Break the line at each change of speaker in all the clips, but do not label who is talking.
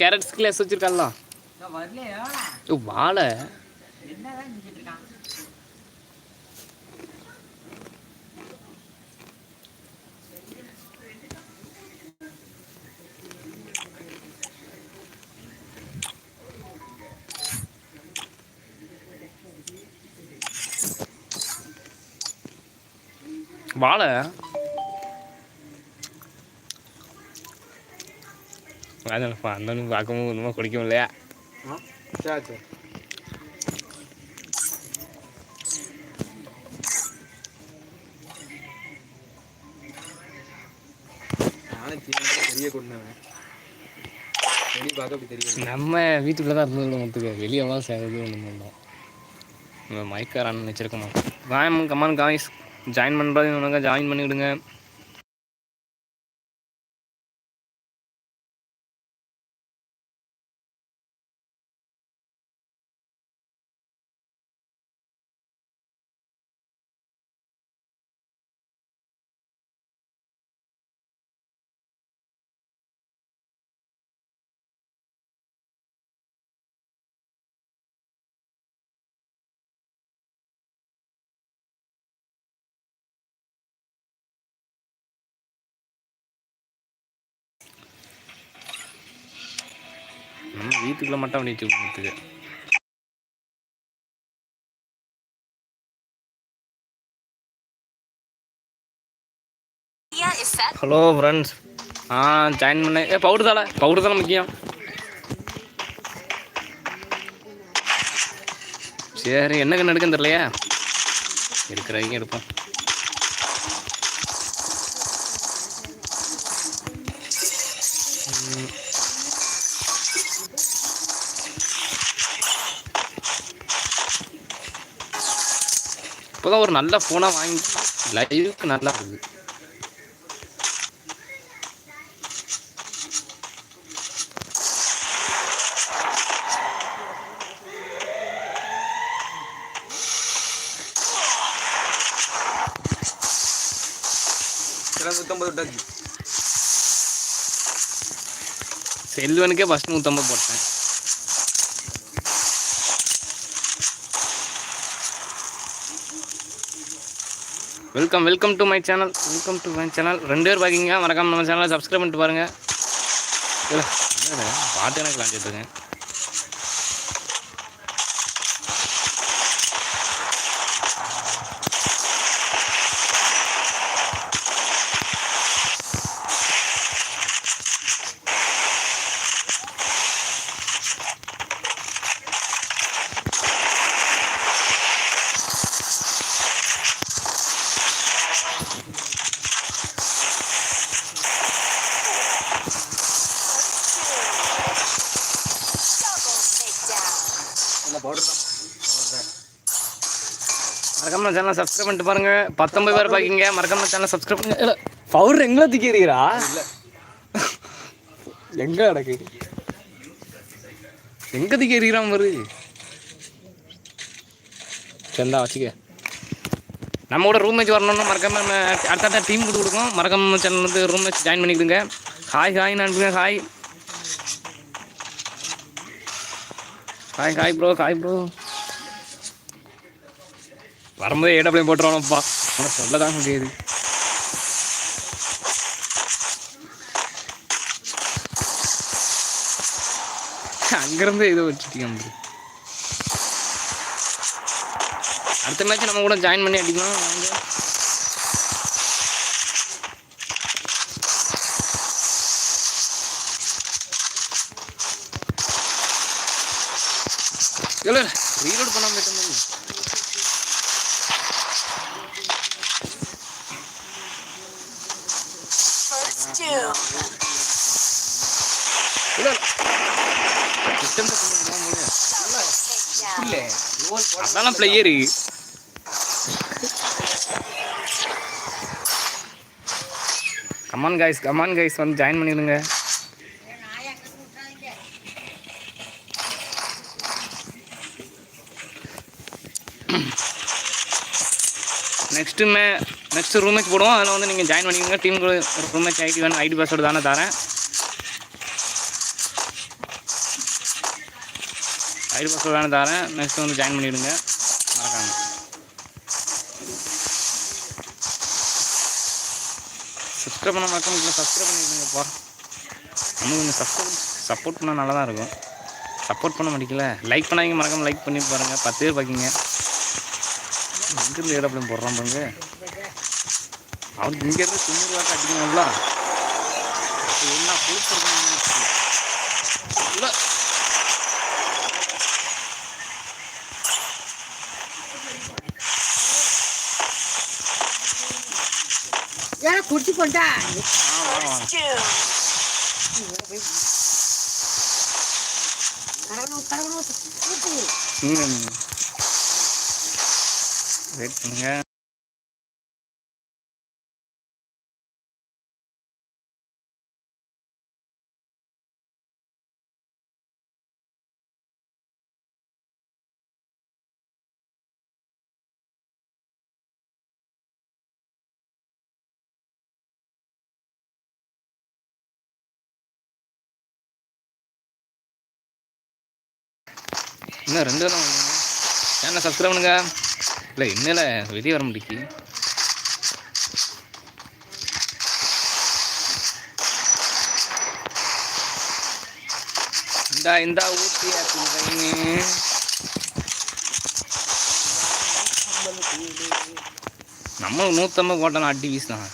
Carrot class வச்சிருக்காங்களா ஓ வாழை. வாழை. வேணாம்ப்பா அந்த பார்க்கவும் ஒன்றுமா குடிக்கும் இல்லையா?
சரி சரி.
நம்ம வீட்டுக்குள்ளே தான் இருந்தது மொத்துக்க வெளியெல்லாம் சேரது ஒன்று பண்ணோம் நம்ம மைக்காரான்னு வச்சிருக்கோமா காயம் கமான் காய்ஸ் ஜாயின் பண்ணுறது ஜாயின் பண்ணிவிடுங்க வீட்டுக்குள்ளே மட்டும் அப்படி வச்சு ஹலோ ஃப்ரெண்ட்ஸ் ஆ ஜாயின் பண்ண. ஏ பவுடர் தானே பவுடர் தானே முக்கியம். சரி என்ன கண்ணு எடுக்கன்னு தெரியலையா? வரைக்கும் எடுப்போம். இப்போதான் ஒரு நல்ல ஃபோனாக வாங்கி லைவுக்கு நல்லா இருக்குது செல்வனுக்கே ஃபஸ்ட் நூற்றம்பது போட்டேன். Welcome welcome to my channel welcome to my channel ரெண்டு பேர் பார்க்கிங்க மறக்காம நம்ம சேனலை சப்ஸ்கிரைப் பண்ணிட்டு பாருங்க. இல்ல, பாட்டு எனக்கு விளாண்டுட்டு மறக்காம சேனலை சப்ஸ்கிரைப் பண்ணிட்டு பாருங்க. பத்தொன்பது பேர் பார்க்கிங்க மறக்காம சேனலை சப்ஸ்கிரைப் பண்ணுங்க இல்லை பவுடர் எங்கே திக்கிறீரா
இல்லை.
எங்க கிடக்கு எங்க திக்கிறான் பாரு சரிந்தா வச்சுக்க. நம்ம கூட ரூம் மேட்ச் வரணும்னா மறக்காம நம்ம அடுத்த டீம் கொடுத்து கொடுக்கோம் மறக்காம சேனல் வந்து ரூம் மேட்ச் ஜாயின் பண்ணிக்கிடுங்க. ஹாய் ஹாய் அனுப்புங்க hi hi hi bro hi bro வரும்போது ஏடபிள்யூ போட்டுருவானப்பா ஆனால் சொல்ல தான் முடியாது அங்கேருந்து இதை வச்சுட்டீங்க bro. அடுத்த மேட்ச் நம்ம கூட ஜாயின் பண்ணி அடிக்கலாம். வாங்க இல்லை. அதான் player come on guys come on guys வந்து ஜாயின் பண்ணிடுங்க. நெக்ஸ்ட்டு மே நெக்ஸ்ட்டு ரூமேஜ் போடுவோம். அதில் வந்து நீங்கள் ஜாயின் பண்ணிக்கோங்க. டீம் ரூமேஜ் ஐடி வேணும் ஐடி பாஸ்வேர்டு தானே தரேன். ஐடி பாஸ்வேர்டு வேணும் தரேன். நெக்ஸ்ட் வந்து ஜாயின் பண்ணிவிடுங்க மறக்காமல் சப்ஸ்கிரைப் பண்ண மறக்காம சப்ஸ்கிரைப் பண்ணிடுங்கப்பா நம்ம கொஞ்சம் சப்போர்ட் சப்போர்ட் பண்ணால் நல்லா தான் இருக்கும். சப்போர்ட் பண்ண மாட்டேங்கல லைக் பண்ணாங்க மறக்காமல் லைக் பண்ணி பாருங்கள் பத்து பேர் பார்க்கிங்க இங்கேருந்து ஏரோப்ளேன் போடுறான் பாருங்க. அவனுக்கு இங்கேருந்து தொண்ணூறு வாக்கு அடிக்கணும்ல. என்ன கொடுத்துருக்கணும்
ஏன்னா குடிச்சு கொண்டா.
வெயிட் பண்ணுங்க இன்னும் ரெண்டு தான் சேனலை சப்ஸ்கிரைப் பண்ணுங்க. இல்லை இன்னில் வெளியே வர முடிக்கு இந்தா இந்தா ஊட்டி ஆப்பிள் நம்ம நூற்றம்பது போட்டோம் அடி வீஸ் தான்.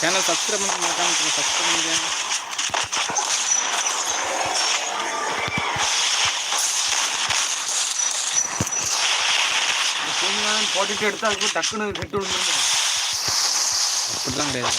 சேனல் சப்ஸ்கிரைப் பண்ண மறக்காம சப்ஸ்கிரைப் பண்ணுங்க
போட்டுட்டு எடுத்தா அதுக்கு டக்குன்னு கெட்டு விழுந்துருங்க
அப்படிலாம் கிடையாது.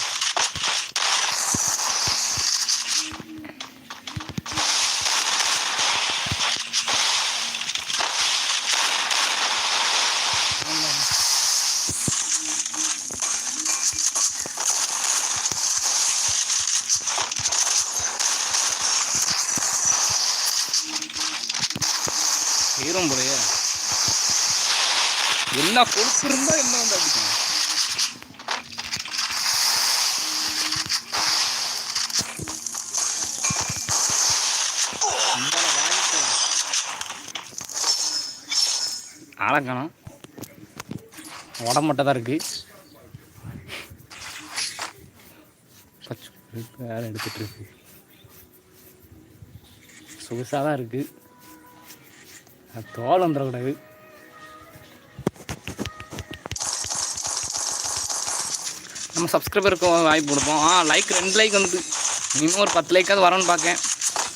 ஹீரோம் போலையே. என்ன கொடுத்துருந்தா என்ன வந்து அடிக்கணும்? ஆளை உடம்பட்ட தான் இருக்கு. வேலை புழுக்கு எடுத்துட்டு இருக்கு. சொகுசாக தான் இருக்குது தோல் வந்துடக்கூடாது. நம்ம சப்ஸ்கிரைபருக்கு வாய்ப்பு கொடுப்போம். ஆ லைக் ரெண்டு லைக் வந்து மினிமம் ஒரு பத்து லைக்காவது வரணும்னு பார்க்கேன்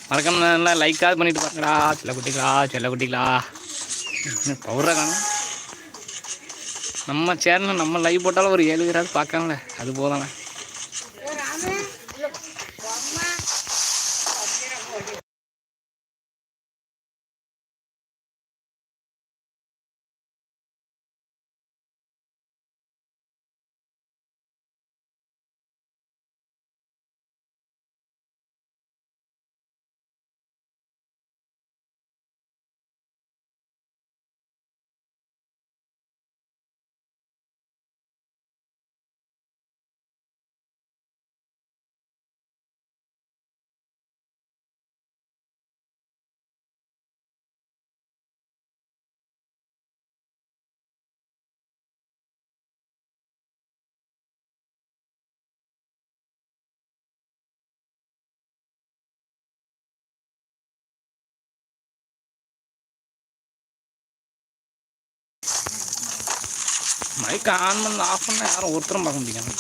மறக்காம நல்லா லைக்காவது பண்ணிட்டு பார்க்கடா செல்ல குட்டிகளா செல்ல குட்டிகளா. பவுடரை காணும். நம்ம சேனல் நம்ம லைவ் போட்டாலும் ஒரு ஏழு பேராது பார்க்கலாம்ல அது போதானே மைக் ஆன் பண்ண ஆஃப் பண்ண யாரும் ஒருத்தரும் பார்க்க முடியாது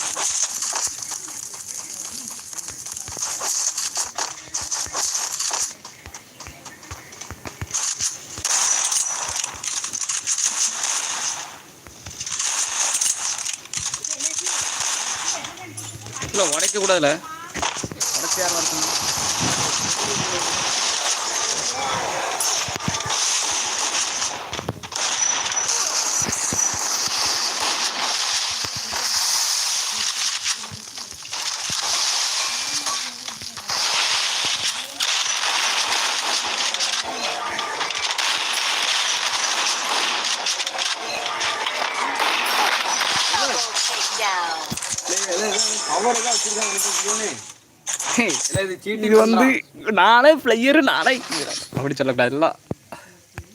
இல்லை உடைக்க கூடாதுல உடைச்சு யாரும்
இருக்கணும் இது
வந்து. நானே பிளேயரு நானே அப்படி சொல்லக்கூடாதுல்ல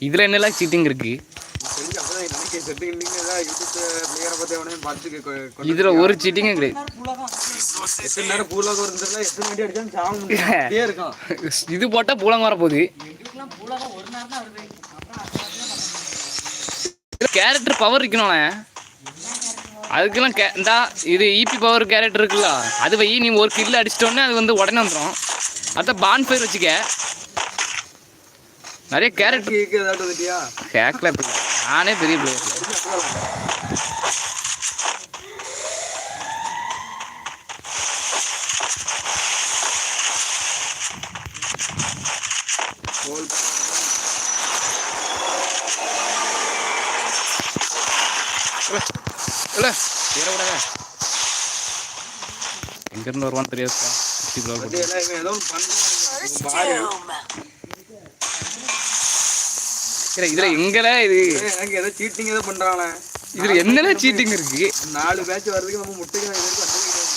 இதுல என்னெல்லாம் சீட்டிங் இருக்கு? இதுல ஒரு சீட்டிங்கும் கிடையாது. இது போட்டா பூலங்க வர போகுது கேரக்டர் பவர் இருக்கணும்ல. அதுக்கெல்லாம் கே இந்தா இது இபி பவர் கேரக்டர் இருக்குல்ல? அது வை நீ ஒரு கில்ல அடிச்சிட்டோன்னே அது வந்து உடனே வந்துடும் அதான் பான் ஃபயர் வச்சுக்க. நிறைய
வந்துட்டியா?
கேட்கல நானே பெரிய பிளேயர்
கோல்
இல்லை ஏறக்கூடாது எங்கேருந்து வருவான்னு தெரியாதுப்பா சுற்றி blow
பத்தி
போட்டு.
எல்லாம் இவன் ஏதோ ஒண்ணு பண்றான். பாரு.
சரி இதில் எங்கல இது
எனக்கு ஏதோ cheating ஏதோ பண்றானே.
இதில் என்னென்ன சீட்டிங் இருக்கு
நாலு பேட்ச் வர்றதுக்கு நம்ம முட்டைக்கு நான் இது வரைக்கும் வந்ததே கிடையாது.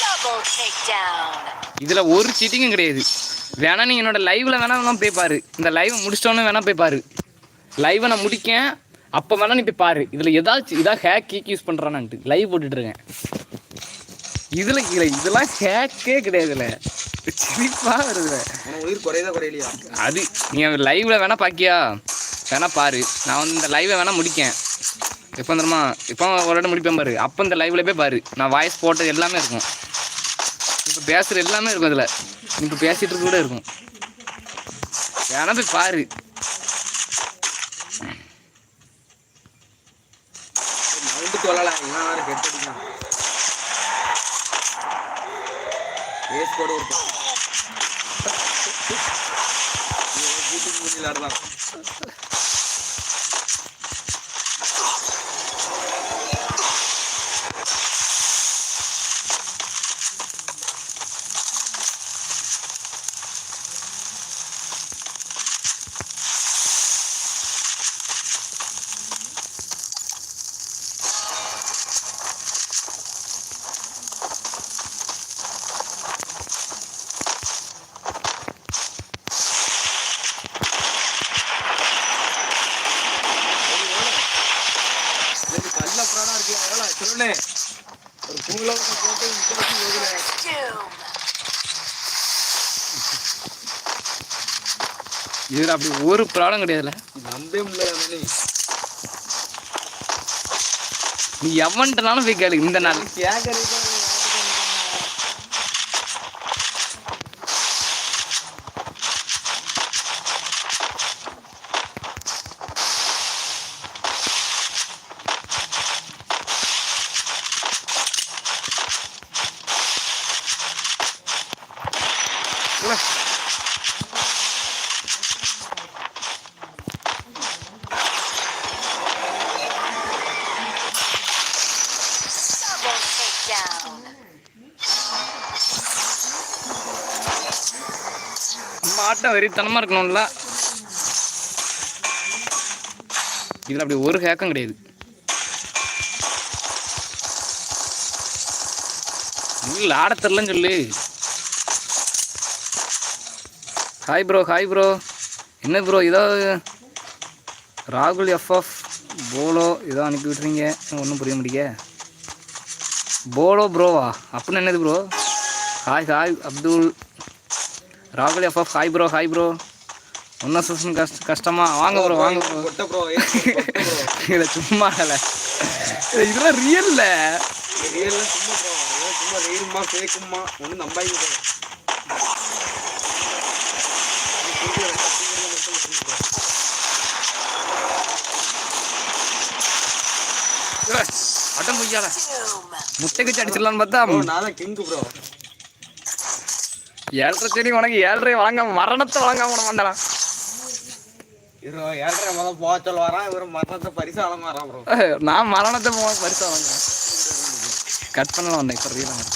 Double takedown.
இதில் ஒரு சீட்டிங்கும் கிடையாது. வேணா நீ என்னோட லைவ்ல வேணா வேணா போய் பாரு. இந்த லைவ் முடிச்சிட்டோன்னு வேணா போய் பாரு. லைவை நான் முடிக்கேன். அப்போ வேணா நீ போய் பாரு. இதில் ஏதாச்சும் இதான் ஹேக் கீக் யூஸ் பண்ணுறானான்ட்டு லைவ் போட்டுட்டு இருக்கேன். இதில் இல்லை இதெல்லாம் ஹேக்கே கிடையாது இதில் சிரிப்பாக வருது
உனக்கு உயிர் குறையுதா குறையலையா?
அது நீ லைவ்ல வேணா பாக்கியா? வேணா பாரு. நான் வந்து இந்த லைவை வேணா முடிக்கேன். எப்போ தெரியுமா இப்போ ஒரு இடம் முடிப்பேன் பாரு. அப்போ இந்த லைவ்ல போய் பாரு. நான் வாய்ஸ் போட்டது எல்லாமே இருக்கும். இப்போ பேசுகிற எல்லாமே இருக்கும் அதில். இப்போ பேசிகிட்டு கூட இருக்கும். வேணா போய் பாரு.
மவுண்டு சொல்லலாம் இவன் வேற கெட்டடிக்கான் பேஸ் கூட ஆடுறான் இது கல்ல பிராணா இருக்கு எவ்வளோ சொல்லுனே ஒரு பூலோகத்தை போட்டு முப்பத்தி போகுது
Doom.
இதில் அப்படி ஒரு ப்ராப்ளம் கிடையாதுல்ல
நம்பவே முடியல நீ
எவன்ட்டனாலும் போய் கேளு இந்த நாள்.
கேட்கறதுக்கு
மாட்டம் வெறித்தனமாக இருக்கணும்ல. இதில் அப்படி ஒரு ஹேக்கம் கிடையாது. இல்லை ஆட தெரிலன்னு சொல்லு. ஹாய் ப்ரோ ஹாய் ப்ரோ என்ன ப்ரோ இதோ ராகுல் எஃப்எஃப் போலோ இதோ அனுப்பி விட்றீங்க ஒன்றும் புரிய முடிய போலோ ப்ரோவா அப்படின்னு என்னது ப்ரோ ஹாய் ஹாய் அப்துல் ராகுல் FF hi bro hi bro ஒன்றும் சுசன் கஷ்ட கஷ்டமா. வாங்க ப்ரோ வாங்க ப்ரோ இல்லை சும்மா இல்லை. இதெல்லாம் ரியல்ல
ரியல்ல சும்மா ப்ரோ சும்மா ரீல்மா ஃபேக்குமா ஒன்றும் நம்பாங்க
அட்டம் பொய்யால
Doom.
முட்டை கச்சி அடிச்சிடலான்னு பார்த்தா
ப்ரோ நான் தான் கிங்கு ப்ரோ
ஏழரை சரி உனக்கு ஏழரை வழங்காம மரணத்தை வழங்காம விட மாட்டானா
இவரு ஏழரை முதல் போக சொல்ல வரான் இவர் மரணத்தை பரிசு வழங்க வரான் ப்ரோ
நான் மரணத்தை போ பரிசா வாங்குறேன் கட் பண்ணலாம் வந்தேன் இப்போ ரீலாக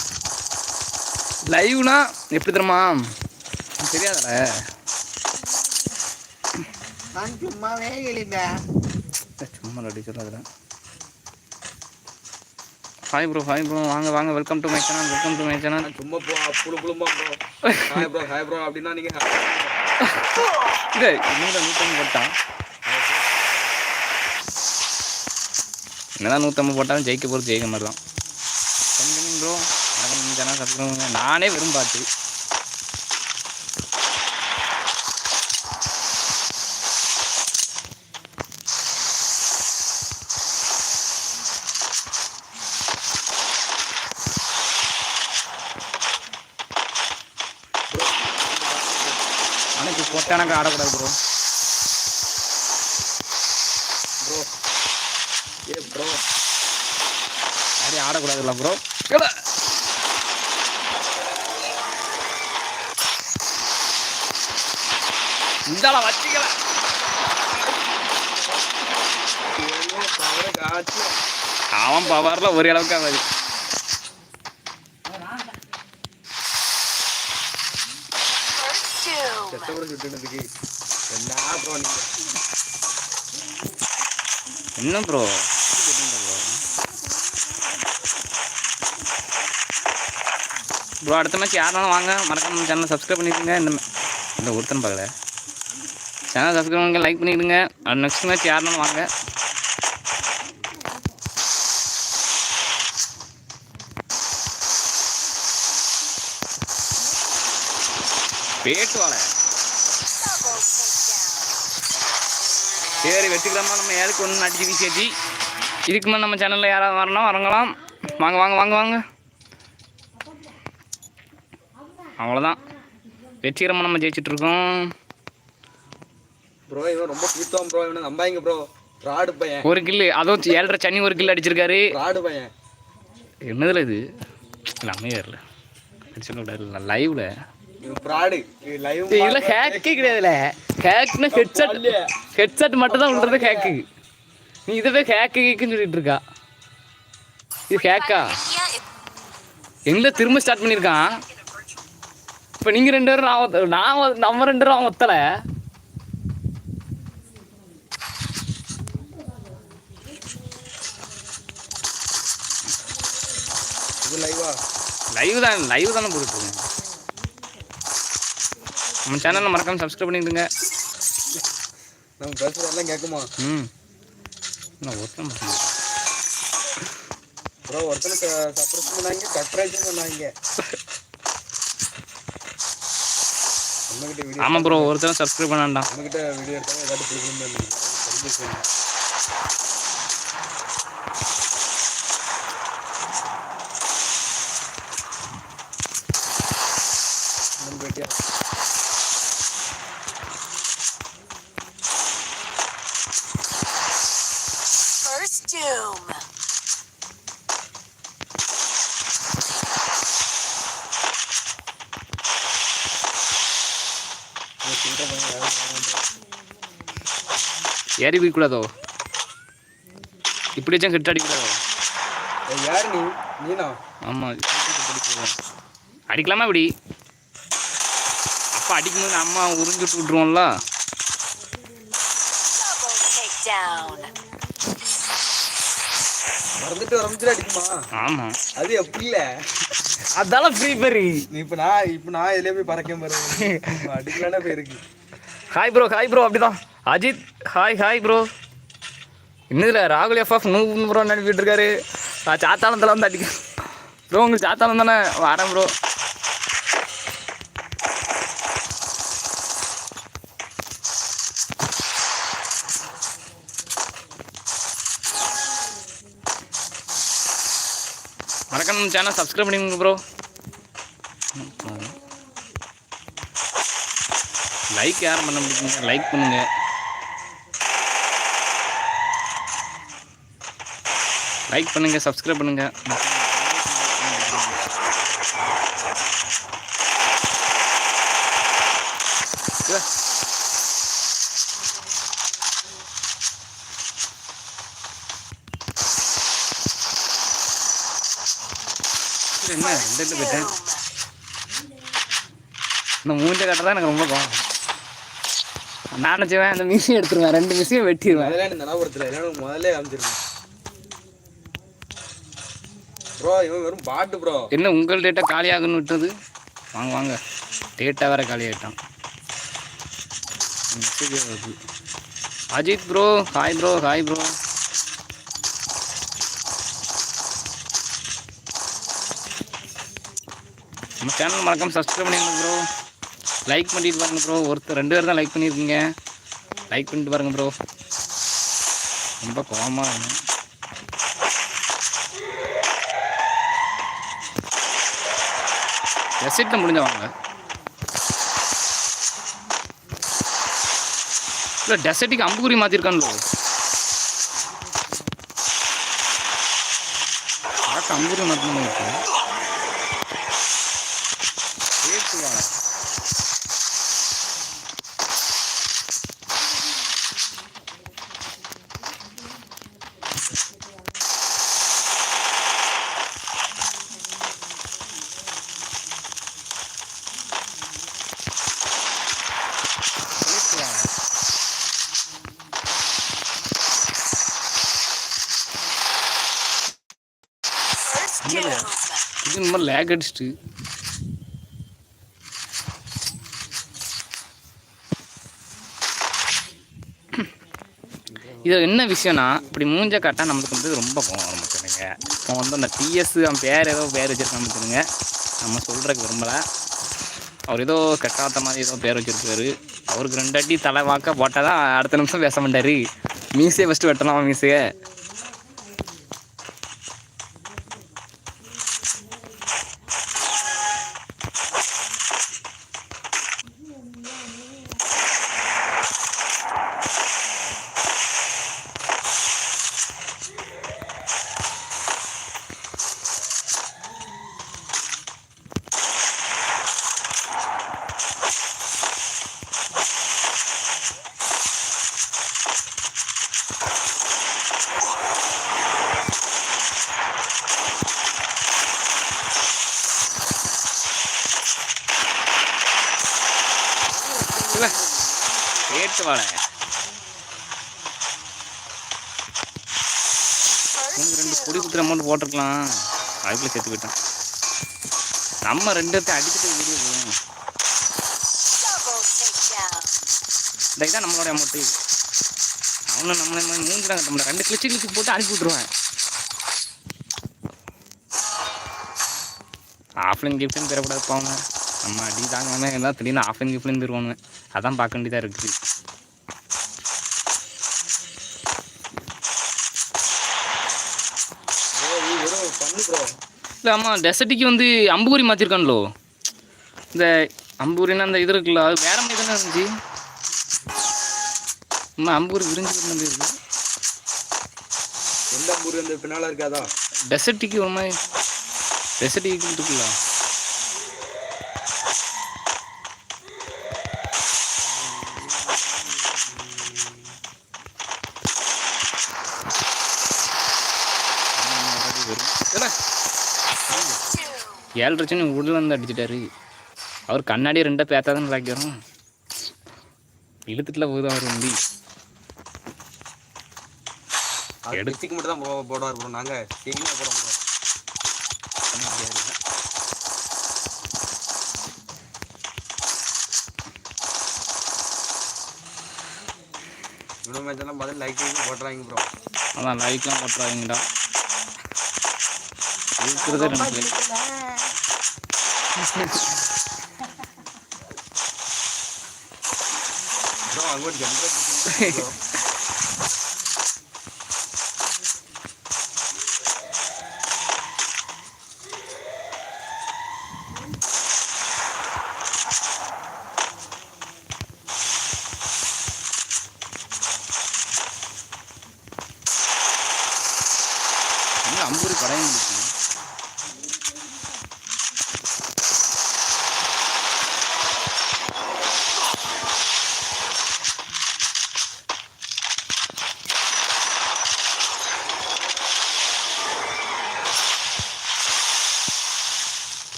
லைவ்னா எப்படி தெரியுமா? தெரியாதல?
நான் சும்மாவே எழுந்தேன்
சும்மா ரெடி சொல்லாதுல ஹாய் ப்ரோ ஹாய் ப்ரோ வாங்க வாங்க. Welcome to my channel welcome to my channel
சும்மா போ புழு புழுமா bro hi bro hi bro அப்படின்னா நீங்க
இது இன்னும் நூற்றம்பது போட்டான் என்னதான் நூற்றம்பது போட்டாலும் ஜெயிக்க போகிறது ஜெயிக்க மாதிரி தான் ப்ரோ வணக்கம் சேனல் சப்ஸ்கிரைப் நானே விரும்பாச்சு அன்னைக்கு போட்டானாக்க ஆடக்கூடாது ப்ரோ
ப்ரோ ஏ ப்ரோ
யாரையும் ஆடக்கூடாதுல்ல ப்ரோ இந்தால வச்சுக்கல. அவன் பவர்ல ஒரு அளவுக்கு ஆகாது
என்ன ப்ரோ
ப்ரோ ப்ரோ அடுத்த மேட்ச் யாருனாலும் வாங்க. மறக்காம சேனல் சப்ஸ்கிரைப் பண்ணிக்கோங்க. இந்த இந்த ஒருத்தன் பார்க்கல. சேனல் சப்ஸ்கிரைப் பண்ணுங்க லைக் பண்ணிடுங்க நெக்ஸ்ட் மேட்ச் யாருனாலும் வாங்க. பேட்டு வாழை சரி வெற்றிகரமாக நம்ம ஏழுக்கு ஒன்று அடிச்சு வீசியாச்சு. இதுக்கு மேலே நம்ம சேனலில் யாராவது வரணும் வரங்கலாம். வாங்க வாங்க வாங்க வாங்க. அவ்வளோதான் வெற்றிகரமாக நம்ம ஜெயிச்சிட்ருக்கோம்
ப்ரோ இவன் ரொம்ப பீத்தோம் ப்ரோ இவனை நம்பாங்க ப்ரோ ஃப்ராடு பையன்.
ஒரு கில்லு அதுவும் ஏழரை சனி ஒரு கில்லு அடிச்சிருக்காரு.
ஃப்ராடு பையன்.
என்னதுல இது? இல்லை அமையர்ல சொல்லக்கூடாது லைவில்
ஃப்ராடு லைவ்
இதில் ஹேக்கே கிடையாதுல. ஹேக்னா ஹெட்செட் ஹெட்செட் மட்டும் தான் விழுறது ஹேக்கு நீ இதுவே ஹேக்கு கேக்குன்னு சொல்லிட்டு இருக்கா? இது ஹேக்கா எங்களை திரும்ப ஸ்டார்ட் பண்ணியிருக்கான்? இப்போ நீங்கள் ரெண்டு பேரும் நான் நான் நம்ம ரெண்டு பேரும் அவன் ஒத்தலை.
இது லைவா
லைவ் தான் லைவ் தானே போட்டுருக்கேன் நம்ம சேனலில் மறக்காம சப்ஸ்கிரைப் பண்ணிடுங்க
நம்ம பேசுறதெல்லாம் கேட்குமா?
ம். நான் ஒருத்தன்
ப்ரோ ஒருத்தனை சப்ரஸ் பண்ணாங்க கட்ராஜும் பண்ணாங்க
ஆமாம் ப்ரோ ஒருத்தரும் சப்ஸ்கிரைப் பண்ணாண்டாம்
நம்மகிட்ட வீடியோ எடுத்தாலும் ஏதாட்டு பிடிக்கணும் தெரிஞ்சுக்கணும் நம்ம பேட்டியா
first doom.
நீ சில்லற பையன் யாரும் வேணாம்
ஏறி போய்க்கூடாதோ இப்படி வச்சா கெட்டு அடிக்கூடாதோ
யார் நீ? நீனா?
ஆமாம் அடிக்கலாமா இப்படி? அப்போ அடிக்கும்போது அம்மா உறிஞ்சிட்டு விட்ருவோம்ல
மறந்துட்டு வரமிச்சு அடிக்குமா?
ஆமாம்
அது எப்படி இல்ல.
அதால ஃப்ரீ ஃபயர்
இப்ப நான் இப்ப நான் இதுலயே போய் பறக்க பாரு. அடிக்கலான போயிருக்கு.
ஹாய் ப்ரோ ஹாய் ப்ரோ அப்படிதான். அஜித் ஹாய் ஹாய் ப்ரோ இன்னதுல ராகுல் எஃப்எஃப் நூறு ப்ரோ அனுப்பிட்டு இருக்காரு. நான் சாத்தாளத்தில் வந்து அடிக்க ப்ரோ உங்களுக்கு சாத்தாளம் தானே? வரேன் ப்ரோ மறக்காம சேனல் சப்ஸ்கிரைப் பண்ணிங்க ப்ரோ லைக் யாரும் பண்ண முடியுங்க? லைக் பண்ணுங்க. லைக் பண்ணுங்க சப்ஸ்கிரைப் பண்ணுங்க. ரெண்டு போயிட்டேன். இந்த மூஞ்ச கட்ட தான் எனக்கு ரொம்ப கோவம். நான் நினச்சவன் அந்த மிஷின் எடுத்துருவேன். ரெண்டு மிஷின் வெட்டிடுவேன்
முதல்ல இந்த இல்லைன்னா முதல்ல காமிச்சிருக்கேன். ப்ரோ இவன் வெறும் பாட்டு ப்ரோ
என்ன உங்கள் டேட்டா காலியாகுன்னு விட்டது? வாங்க வாங்க. டேட்டா வேற காலியாகிட்டான் Ajith bro hi bro hi bro நம்ம சேனல் மறக்காம சப்ஸ்கிரைப் பண்ணிடுங்க ப்ரோ லைக் பண்ணிட்டு பாருங்க ப்ரோ ஒருத்தர் ரெண்டு பேர் தான் லைக் பண்ணியிருக்கீங்க லைக் பண்ணிட்டு பாருங்க ப்ரோ ரொம்ப கோவமாக இருக்கும் ரெசிப்ட் முடிஞ்சவங்க இல்லை டெசர்ட்டுக்கு அம்புக்குறி மாற்றிருக்கான்னு அம்புக்குறி மாற்றணும் இருக்கு பேக் அடிச்சிட்டு. இது என்ன விஷயம்னா இப்படி மூஞ்ச காட்டா நம்மளுக்கு வந்து ரொம்ப கோவம் ஆரம்பிச்சிருங்க இப்போ வந்து அந்த டிஎஸ் அவன் பேர் ஏதோ பேர் வச்சிருக்கான்னு வச்சுருங்க நம்ம சொல்கிறதுக்கு விரும்பலை. அவர் ஏதோ கெட்டாத்த மாதிரி ஏதோ பேர் வச்சிருக்காரு. அவருக்கு ரெண்டு அடி தலை வாக்க போட்டால் தான் அடுத்த நிமிஷம் பேச மாட்டார். மீசையை ஃபஸ்ட்டு வெட்டலாம் மீசையை இல்ல, கேட்டு வாழ
First
ரெண்டு
doom.
போட்டிருக்கலாம். வாய்ப்பில் சேர்த்து போயிட்டான். நம்ம ரெண்டு இடத்தையும் அடிச்சுட்டு வீடியோ போவோம் இந்த இதான் நம்மளோட அமௌண்ட்டு அவனும் நம்மளை மாதிரி மூஞ்சிலாம் கட்ட முடியாது ரெண்டு கிளிச்சு கிளிச்சு போட்டு அனுப்பி விட்ருவேன் ஆஃப்லைன் கிஃப்ட்னு பெறக்கூடாது போவாங்க. நம்ம அடி தாங்காம எல்லாம் திடீர்னு ஆஃப்லைன் கிஃப்ட்னு பெறுவாங்க அதான் பார்க்க வேண்டியதாக இருக்குது
ப்ரோ இது வெறும் பண்ணு ப்ரோ
இல்லை ஆமாம் டெசர்ட்டிக்கு வந்து அம்புகுரி மாற்றிருக்கான்லோ இந்த அம்புகுரின்னா அந்த இது இருக்குல்ல அது வேற மாதிரி தானே இருந்துச்சு. அம்மா அம்புகுரி விரிஞ்சு மாதிரி இருக்கு.
எந்த ஊர் அந்த பின்னால இருக்காதா?
டெசர்ட்டிக்கு ஒரு மாதிரி டெசர்ட்டிக்கு இருக்குல்ல. ஏழு லட்சம் உடல் வந்து அடிச்சிட்டாரு. அவர் கண்ணாடி ரெண்டா பேத்தாதான் நினைக்கிறோம் இழுத்துட்டுல போகுது அவர் வண்டி.
அது
எடு.
டிஸ்ட்ரிக் மட்டும் தான் போடுவார் ப்ரோ நாங்கள் எங்கேயுமே போட ப்ரோ இவ்வளோ மேட்செல்லாம் பார்த்து லைக் போட்டுறாங்க ப்ரோ
அதான் லைக்லாம் போட்டுறாங்கடா. இருக்கிறதே ரெண்டு பேர்.
ப்ரோ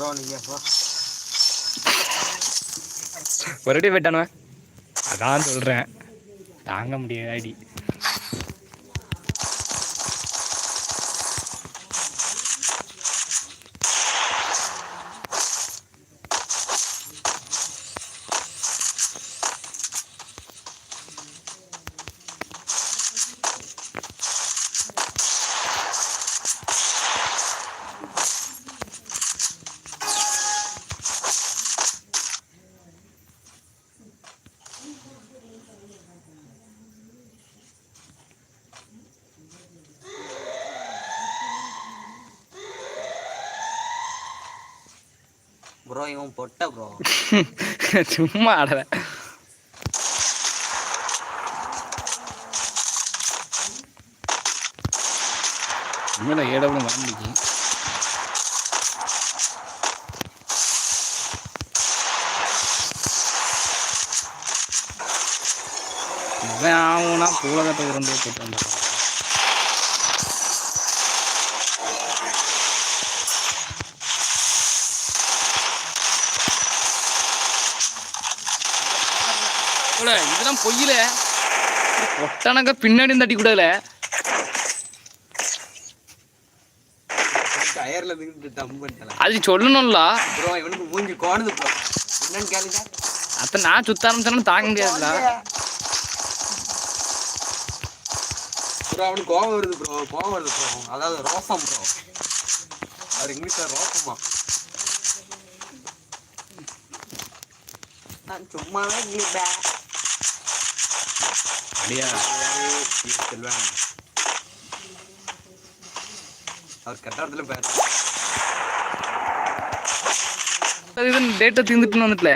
ப்ரோ
ஒரு அடி போயிட்டானுவன் அதான் சொல்கிறேன் தாங்க முடியாது அடி
ப்ரோ இவன் பொட்ட ப்ரோ
சும்மா ஆடல. உண்மையில ஏடபிளும் மறந்துச்சு இவன் ஆகும்னா பூலகத்தை இருந்து போட்டு வந்துடுறான் கூட இதெல்லாம் பொய்யில. ஒட்டனக்க பின்னாடி தட்டி கூடல
டயர்ல
அது சொல்லணும்ல.
ப்ரோ இவனுக்கு மூஞ்சி கோணுது ப்ரோ என்னன்னு கேளுங்க.
அத்த நான் சுத்த ஆரம்பிச்சேன்னு தாங்க முடியாதுல்ல
ப்ரோ அவனுக்கு கோவம் வருது ப்ரோ கோவம் வருது ப்ரோ அதாவது ரோசம் ப்ரோ அவர் இங்கிலீஷ்ல ரோசமா
நான் சும்மாவே கிளிப்பா
அப்படியா
செல்வன் அவர் கட்டாரத்துல பேச
இது டேட்டை தீர்ந்துட்டுன்னு வந்துட்டல.